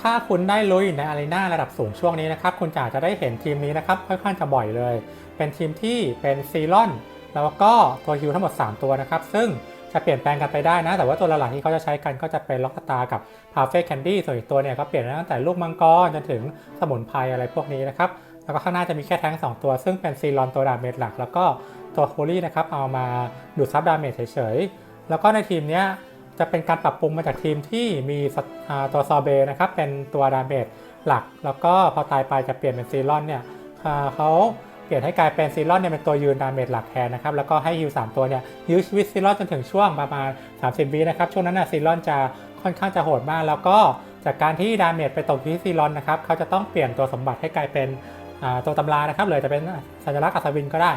ถ้าคุณได้ลุยในอารีนาระดับสูงช่วงนี้นะครับ คุณจะอาจะได้เห็นทีมนี้นะครับ ค่อนข้างจะบ่อยเลย เป็นทีมที่เป็นซีรอน แล้วก็ตัวฮิวทั้งหมด 3 ตัวนะครับ ซึ่งจะเปลี่ยนแปลงกันไปได้นะ แต่ว่าตัวหลักๆที่เขาจะใช้กันก็จะเป็นล็อกตากับพาเฟ่แคนดี้ส่วนอีกตัวเนี่ยก็เปลี่ยนตั้งแต่ลูกมังกรจนถึงสมุนไพรอะไรพวกนี้นะครับ แล้วก็ข้างหน้าจะมีแค่แท้งสองตัว ซึ่งเป็นซีรอนตัวดาเมจหลัก แล้วก็ตัวโฮลี่นะครับเอามาดูดซับดาเมจเฉยๆแล้วก็ในทีมเนี้ย จะเป็นการปรับปรุงมาจากทีมที่มีตัวซอเบนะครับเป็นตัวดาเมจหลัก แล้วก็พอตายไปจะเปลี่ยนเป็นซีรอนเนี่ยเขาเปลี่ยนให้กลายเป็นซีรอนเนี่ยเป็นตัวยืนดาเมจหลักแทนนะครับแล้วก็ให้ฮิว3ตัวเนี่ยยื้อชีวิตซีรอนจนถึงช่วงประมาณ 30วินะครับช่วงนั้นน่ะซีรอนจะค่อนข้างจะโหดมาก แล้วก็จากการที่ดาเมจไปตกที่ซีรอนนะครับเขาจะต้องเปลี่ยนตัวสมบัติให้กลายเป็นตัวตำรานะครับเลยจะเป็นสัญลักษณ์อัศวินก็ได้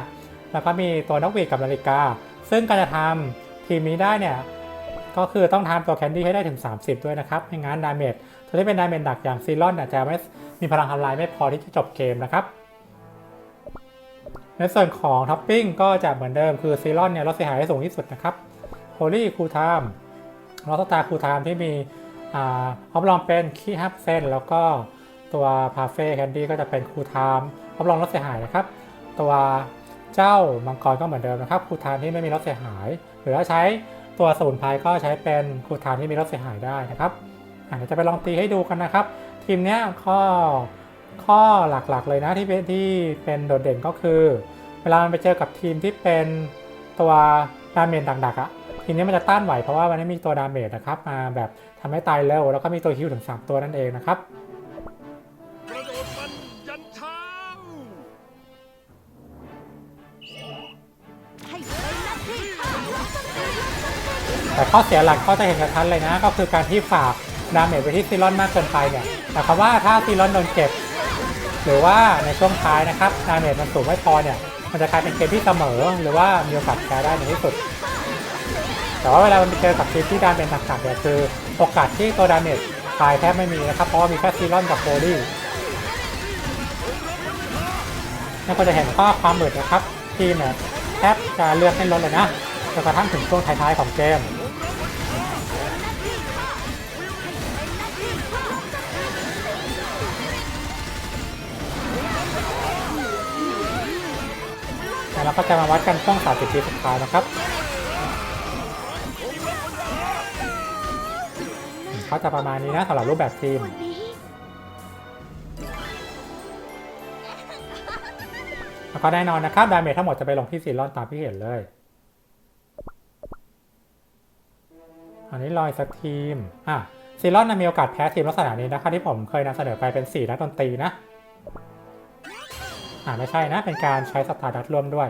แล้วก็มีตัวนกหวีดกับนาฬิกา ซึ่งการจะทำทีมนี้ได้เนี่ย ก็คือต้องทำตัวแคนดี้ให้ได้ถึง 30 ด้วยนะครับ ไม่งั้นดาเมจตัวที่เป็นดาเมจหนักอย่างซีรอนอาจจะไม่มีพลังทำลายไม่พอที่จะจบเกมนะครับ ในส่วนของท็อปปิ้งก็จะเหมือนเดิมคือซีรอนเนี่ยลดเสียหายให้สูงที่สุดนะครับโฮลี่คูทามลอสตาคูทามที่มีอ่าออฟลองเป็นคีฮับเซนแล้วก็ตัวพาเฟ่แคนดี้ก็จะเป็นคูทามออฟลองลดเสียหายนะครับ ตัวเจ้ามังกรก็เหมือนเดิมนะครับคูทานที่ไม่มีลดเสียหาย หรือว่าใช้ ตัวสมุนไพรก็ใช้เป็นคูทานที่มีลดเสียหายได้นะครับเดี๋ยวจะไปลองตีให้ดูกันนะครับ ทีมนี้ข้อข้อหลักๆเลยนะที่เป็นที่เป็นโดดเด่นก็คือ เวลามันไปเจอกับทีมที่เป็นตัวดาเมจดักๆอะทีมนี้มันจะต้านไหวเพราะว่ามันไม่มีตัวดาเมจนะครับมาแบบทำให้ตายเร็วแล้วก็มีตัวฮิวถึง 3 ตัวนั่นเองนะครับ แต่ข้อเสียหลักก็จะเห็นชัดๆเลยนะ ก็คือการที่ฝากดาเมจไปที่ซีรอนมากเกินไปเนี่ยแต่คำว่าถ้าซีรอนโดนเก็บ หรือว่าในช่วงท้ายนะครับดาเมจมันสูงไม่พอเนี่ย มันจะกลายเป็นเกมที่เสมอ หรือว่ามีโอกาสแพ้ได้ในที่สุด แต่ว่าเวลามันไปเจอกับทีมที่ดาเมจหนักๆเนี่ยคือโอกาสที่ตัวดาเมจตายแทบไม่มีนะครับ เพราะว่ามีแค่ซีรอนกับโฟลี่นี่ก็จะเห็นข้อความหมืดนะครับ ทีมเนี่ยแทบจะเลือกให้ลดเลยนะจนกระทั่งถึงช่วงท้ายๆของเกม แล้วเราก็จะมาวัดกันช่วง30ทีสุดท้ายนะครับก็จะประมาณนี้นะสำหรับรูปแบบทีมแล้วก็แน่นอนนะครับดาเมจทั้งหมดจะไปลงที่ซีรอนตามที่เห็นเลย อันนี้ลอยสักทีมอะซีรอนนะมีโอกาสแพ้ทีมลักษณะนี้นะคะที่ผมเคยนำเสนอไปเป็น 4 นักดนตรีนะ อ่าไม่ใช่นะ เป็นการใช้สตาร์ดัตร่วมด้วย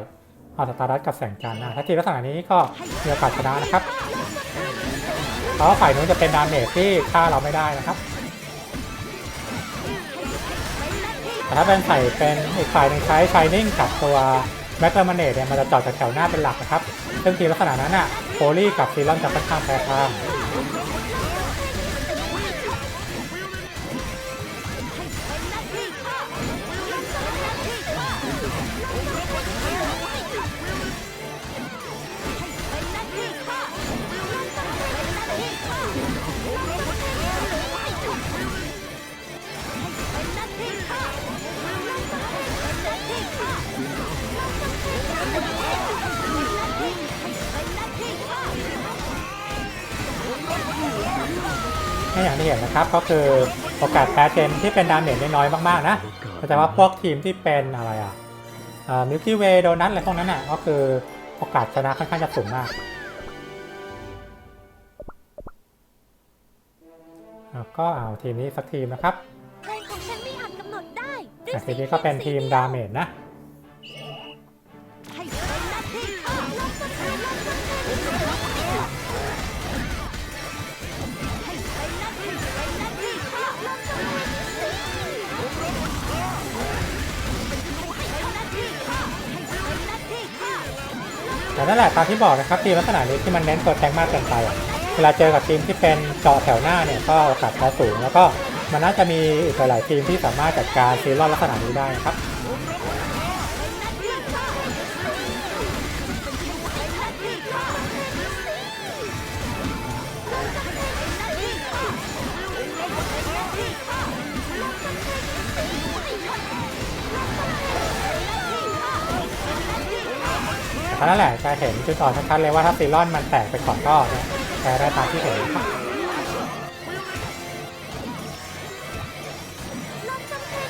เอาสตาร์ดัตกับแสงจันทร์นะถ้าทีลักษณะนี้ก็มีโอกาสชนะนะครับเพราะว่าฝ่ายนู้นจะเป็นดาเมจที่ฆ่าเราไม่ได้นะครับแต่ถ้าเป็นใส่เป็นอีกฝ่ายหนึ่งใช้ชายนิ่งกับตัวแมกเลมเนตเนี่ยมันจะจอดจากแถวหน้าเป็นหลักนะครับ ซึ่งทีลักษณะนั้นอะโคลี่กับซีรอนจะค่อนข้างแพ้ทาง นี่อย่างที่เห็นนะครับก็คือโอกาสแพ้เกมที่เป็นดาเมจน้อยๆมากๆนะแต่ว่าพวกทีมที่เป็นอะไรอะมิลกี้เวย์โดนัทอะไรพวกนั้นอะก็คือโอกาสชนะค่อนข้างจะสูงมากแล้วก็เอาทีมนี้สักทีมนะครับเพลงของฉันไม่อาจกำหนดได้ด้วยอะทีสีนี้ก็เป็นทีมดาเมจนะ นั่นแหละตามที่บอกนะครับทีมลักษณะนี้ที่มันเน้นตัวแทงมากเกินไปเวลาเจอกับทีมที่เป็นเจาะแถวหน้าเนี่ยก็โอกาสแพ้สูง แล้วก็มันน่าจะมีอีกหลายทีมที่สามารถจัดการซีรอนลักษณะนี้ได้นะครับ นั้นแหละจะเห็นจุดอ่อนชัดๆเลยว่าถ้าซีรอนมันแตกไปก่อนก็แพ้ได้ตามที่เห็นครับลองจำเป็น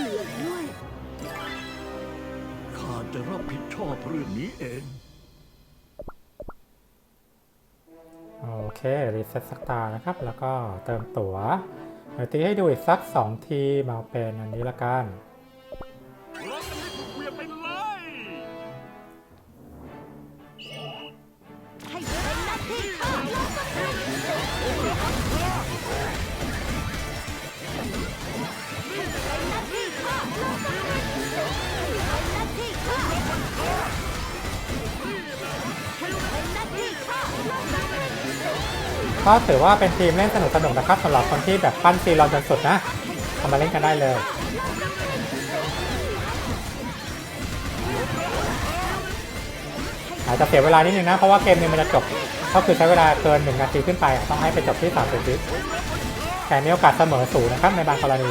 เหลือด้วยข้าจะรับผิดชอบเรื่องนี้เอง โอเค รีเซ็ตสักตานะครับ แล้วก็เติมตั๋วเดี๋ยวตีให้ดูอีกสัก 2 ทีมาเป็นอันนี้ละกัน ก็ถือว่าเป็นทีมเล่นสนุกสนุกนะครับสำหรับคนที่แบบปั้นซีรอนจนสุดนะทำมาเล่นกันได้เลยอาจจะเสียเวลานิดนึงนะ เพราะว่าเกมนี้มันจะจบก็คือใช้เวลาเกิน1นาทีขึ้นไปต้องให้ไปจบที่30วิแต่มีโอกาสเสมอสูงนะครับในบางกรณี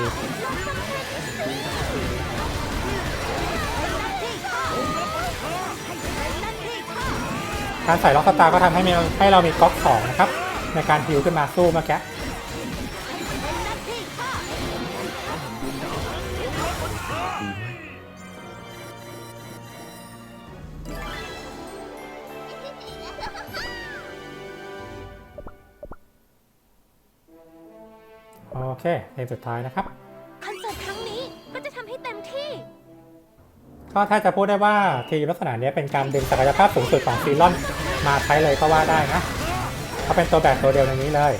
การใส่ล็อกสตาร์ก็ทำให้ให้เรามีก๊อกสองนะครับ ในการฮิวขึ้นมาสู้เมื่อกี้โอเคเกมสุดท้ายนะครับ คอนเสิร์ตครั้งนี้ก็จะทำให้เต็มที่ ก็ถ้าจะพูดได้ว่าทีมลักษณะนี้เป็นการดึงศักยภาพสูงสุดของซีรอนมาใช้เลยก็ว่าได้นะ เขาเป็นตัวแบกตัวเดียวในนี้เลย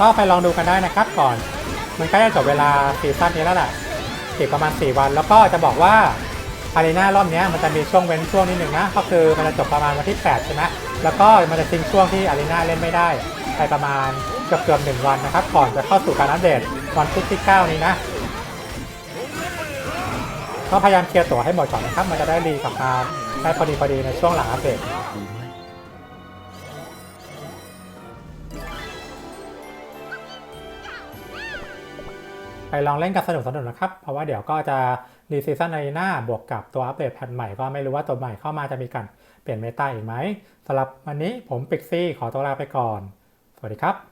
ก็ไปลองดูกันได้นะครับก่อน มันใกล้จะจบเวลาซีซั่นนี้แล้วแหละอีกประมาณ 4 วัน แล้วก็จะบอกว่า อารีนารอบนี้มันจะมีช่วงเว้นช่วงนิดหนึ่งนะ ก็คือมันจะจบประมาณวันที่ 8 ใช่ไหมแล้วก็มันจะทิ้งช่วงที่อารีนาเล่นไม่ได้ ไปประมาณเกือบเกือบหนึ่งวันนะครับ ก่อนจะเข้าสู่การอัปเดตวันพุธที่ 9 นี้นะก็พยายามเคลียร์ตั๋วให้หมดก่อนนะครับ มันจะได้รีกลับมาได้พอดีพอดีในช่วงหลังอัปเดต ไปลองเล่นกันสนุกสนุกนะครับ เพราะว่าเดี๋ยวก็จะรีซีซั่นในหน้าบวกกับตัวอัปเดตแพทใหม่ก็ไม่รู้ว่าตัวใหม่เข้ามาจะมีการเปลี่ยนเมตาอีกไหมสำหรับวันนี้ผมปิกซี่ขอตัวลาไปก่อน สวัสดีครับ